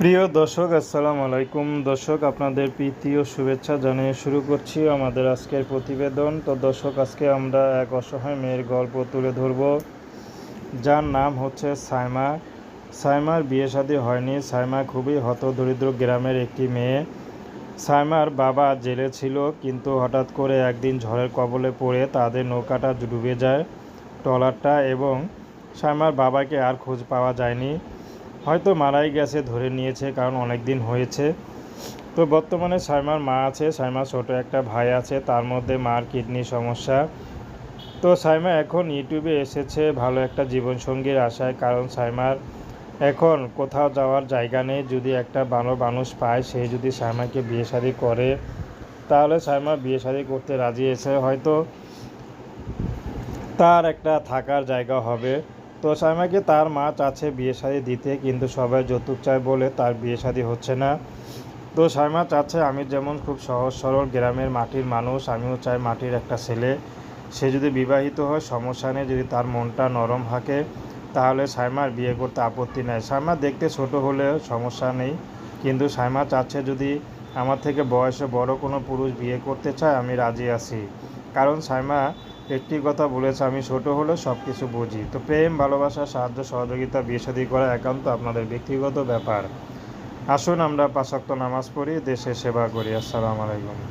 প্রিয় দর্শক, আসসালামু আলাইকুম। দর্শক, আপনাদের প্রীতি ও শুভেচ্ছা জানিয়ে শুরু করছি আমাদের আজকের প্রতিবেদন। তো দর্শক, আজকে আমরা এক অসহায় মেয়ের গল্প তুলে ধরব। যার নাম হচ্ছে সাইমা। সাইমার বিয়ে শাদী হয়নি। সাইমা খুবই হতদরিদ্র গ্রামের একটি মেয়ে। সাইমার বাবা জেলে ছিল, কিন্তু হঠাৎ করে একদিন ঝড়ের কবলে পড়ে তাদের নৌকাটা ডুবে যায় ট্রলারটা এবং সাইমার বাবাকে আর খোঁজ পাওয়া যায়নি। হয়তো মারাই গেছে, ধরে নিয়েছে, কারণ অনেক দিন হয়েছে। তো বর্তমানে সাইমার মা আছে, সাইমার ছোট একটা ভাই আছে, তার মধ্যে মার কিডনি সমস্যা। তো সাইমা এখন ইউটিউবে এসেছে ভালো একটা জীবনসঙ্গীর আশায়, কারণ সাইমার এখন কোথাও যাওয়ার জায়গা নেই। যদি একটা ভালো মানুষ পায়, সে যদি সাইমাকে বিয়ে শাদী করে, তাহলে সাইমা বিয়ে শাদী করতে রাজি এসে হয়তো তার একটা থাকার জায়গা হবে। তো সাইমাকে তার মা চাচ্ছে বিয়ে শাদী দিতে, কিন্তু সবাই যৌতুক চায় বলে তার বিয়ে শাদী হচ্ছে না। তো সাইমা চাচ্ছে, আমি যেমন খুব সহজ সরল গ্রামের মাটির মানুষ, আমিও চাই মাটির একটা ছেলে। সে যদি বিবাহিত হয়, সমস্যা নেই, যদি তার মনটা নরম থাকে, তাহলে সাইমার বিয়ে করতে আপত্তি নেই। সাইমা দেখতে ছোট হলেও সমস্যা নেই, কিন্তু সাইমা চাচ্ছে, যদি আমার থেকে বয়সে বড় কোনো পুরুষ বিয়ে করতে চায়, আমি রাজি আছি। কারণ সাইমা একটি কথা বলেছে, আমি ছোট হলেও সব কিছু বুঝি। তো প্রেম, ভালোবাসা, সাহায্য, সহযোগিতা, বিয়ে করা একান্ত আপনাদের ব্যক্তিগত ব্যাপার। আসুন আমরা পাশাক্ত নামাজ পড়ি দেশে সেবা করি। আসসালামু আলাইকুম।